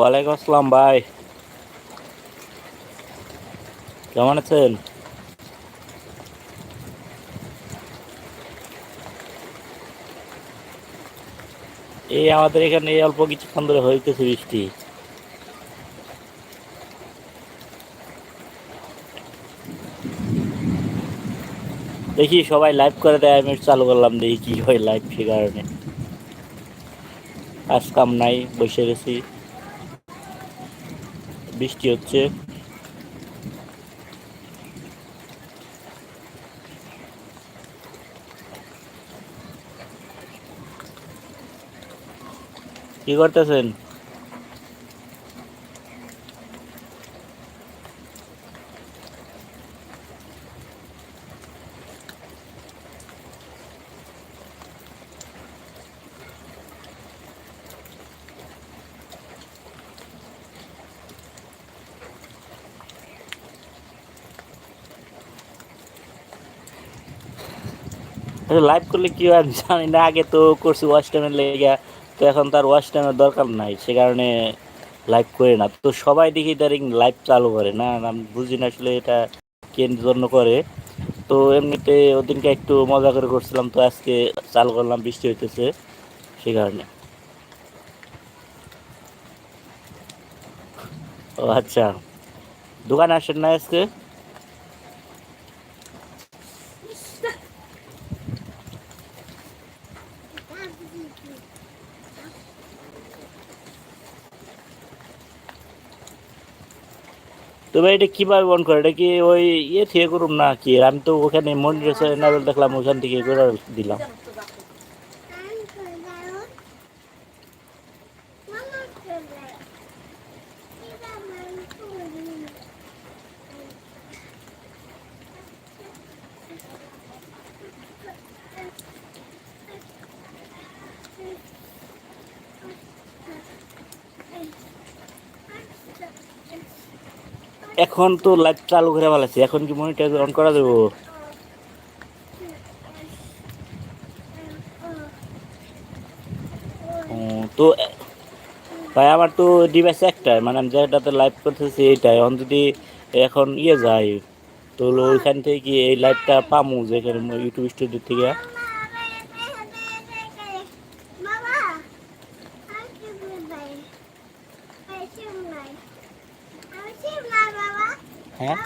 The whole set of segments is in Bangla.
ওয়ালাইকুম আসসালাম, ভাই। কেমন আছেন? এই আমাদের এখানে অল্প কিছুক্ষণ ধরে হইতেছে বৃষ্টি। দেখি সবাই লাইভ করে দেয়, আমি চালু করলাম, দেখি কি হয় লাইভ সে কারণে। কাজ কাম নাই, বসে গেছি। বৃষ্টি হচ্ছে। কি করতেছেন? লাইভ করলে কি হয় জানি না, আগে তো করছি ওয়াচ টাইমের লেগে তো এখন তার ওয়াচ টাইমের দরকার নাই, সে কারণে লাইভ করে না। তো সবাই দেখি তারিখ লাইভ চালু করে, না আমি বুঝি না আসলে এটা কেন জন্য করে। তো এমনিতে ওদিনকে একটু মজা করে করছিলাম, তো আজকে চালু করলাম, বৃষ্টি হইতেছে, সে কারণে। ও আচ্ছা। দোকানে আসেন না আজকে? তো ভাই এটা কীভাবে বন্ধ করে? এটা কি ওই ইয়ে থেকে করুন না কি আমি তো ওখানে মন্দির নাবেল দেখলাম, ওখান থেকে করে দিলাম। এখন তো লাইট চালু করে ফেলাছি। এখন কি মনিটর অন করা দেবো তো, ভাই, আমার তো ডিভাইস একটাই মানে আমি যেটাতে লাইভ করতেছি এইটাই এখন যদি এখন ইয়ে যায় তো ওইখান থেকে কি এই লাইভটা পামু, যেখানে ইউটিউব স্টুডিও থেকে। হ্যাঁ?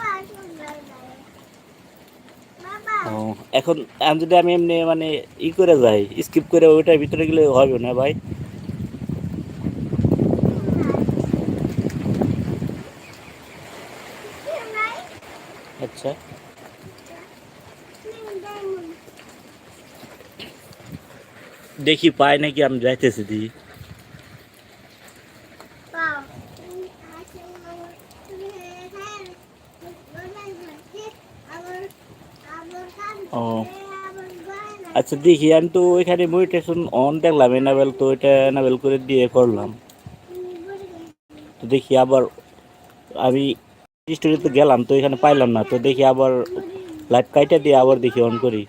ও এখন আমি যদি আমি এমনি মানে ই করে যাই স্কিপ করে ওইটার ভিতরে গেলে হবে না ভাই? আচ্ছা। দেখি পাই নাকি আমি যাইতেছি দি। ও। আচ্ছা দেখি, আমি তো ওইখানে মেডিটেশন অন দেখলাম এনাবেল তো এটা এনাবেল করে দিয়ে করলাম। তো দেখি আবার আমি স্টুডিওতে গেলাম, তো এখানে পাইলাম না, তো দেখি আবার লাইট কাইটা দিয়ে আবার দেখি অন করি।